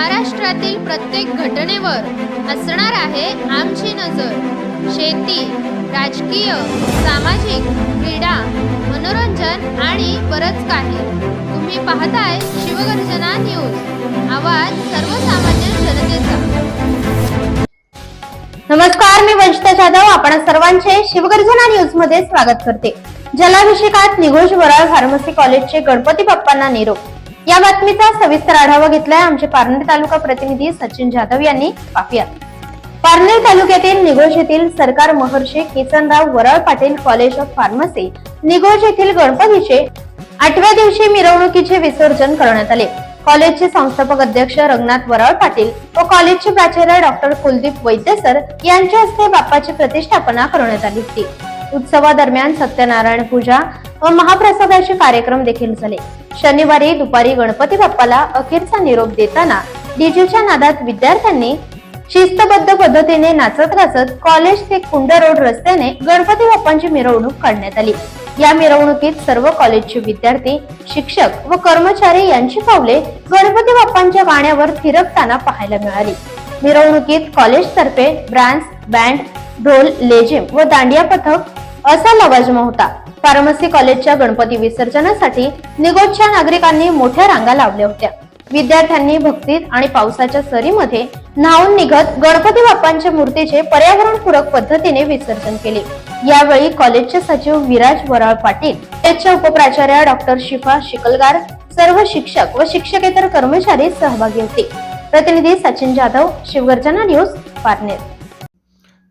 महाराष्ट्रातील प्रत्येक घटनेवर असणार आहे आमची नजर. शेती राजकीय सामाजिक क्रीडा मनोरंजन आणि बरंच काही. तुम्ही पाहताय शिवगर्जना न्यूज. आवाज सर्वसामान्य जनतेचा. नमस्कार मी वंशिता जाधव. आपण सर्वांचे शिवगर्जना न्यूजमध्ये स्वागत करते. जलाभिषेकात निघोष वराळ फार्मसी कॉलेजचे गणपती बाप्पांना निरोप. या बातमीचा सविस्तर आढावा घेतलाय आमचे पारनेर तालुका प्रतिनिधी सचिन जाधव यांनी पाहूया. पारनेर तालुक्यातील निघोष येथील सरकार Maharshi Kisanrao Varal Patil college of pharmacy Nighoj येथील गणपतीचे आठव्या दिवशी मिरवणुकीचे विसर्जन करण्यात आले. कॉलेजचे संस्थापक अध्यक्ष रंगनाथ वराळ पाटील व कॉलेजचे प्राचार्य डॉक्टर कुलदीप वैद्य सर यांच्या हस्ते बाप्पाची प्रतिष्ठापना करण्यात आली होती. उत्सवादरम्यान सत्यनारायण पूजा व महाप्रसादाचे कार्यक्रम देखील झाले. शनिवारी दुपारी गणपती बाप्पाला अखेरचा निरोप देताना डीजेच्या नादात विद्यार्थ्यांनी शिस्तबद्ध पद्धतीने नाचत नाचत कॉलेज ते कुंड रोड रस्त्याने गणपती बाप्पांची मिरवणूक काढण्यात आली. या मिरवणुकीत सर्व कॉलेजचे विद्यार्थी शिक्षक व कर्मचारी यांची पावले गणपती बाप्पांच्या गाण्यावर थिरकताना पाहायला मिळाली. मिरवणुकीत कॉलेजतर्फे ब्रांच बँड ढोल लेझिम व दांडिया पथक असा लवाजमा होता फार्मसी कॉलेजच्या गणपती विसर्जनासाठी निगोजच्या नागरिकांनी मोठ्या रांगा लावल्या होत्या. विद्यार्थ्यांनी भक्तीत आणि पावसाच्या सरीमध्ये न्हावून निघत गणपती बाप्पांच्या मूर्तीचे पर्यावरणपूरक पद्धतीने विसर्जन केले. यावेळी कॉलेजचे सचिव विराज वराळ पाटील कॉलेजच्या उपप्राचार्य डॉक्टर शिफा शिकलगार सर्व शिक्षक व शिक्षकेतर कर्मचारी सहभागी होते. प्रतिनिधी सचिन जाधव शिवगर्जना न्यूज पारनेर.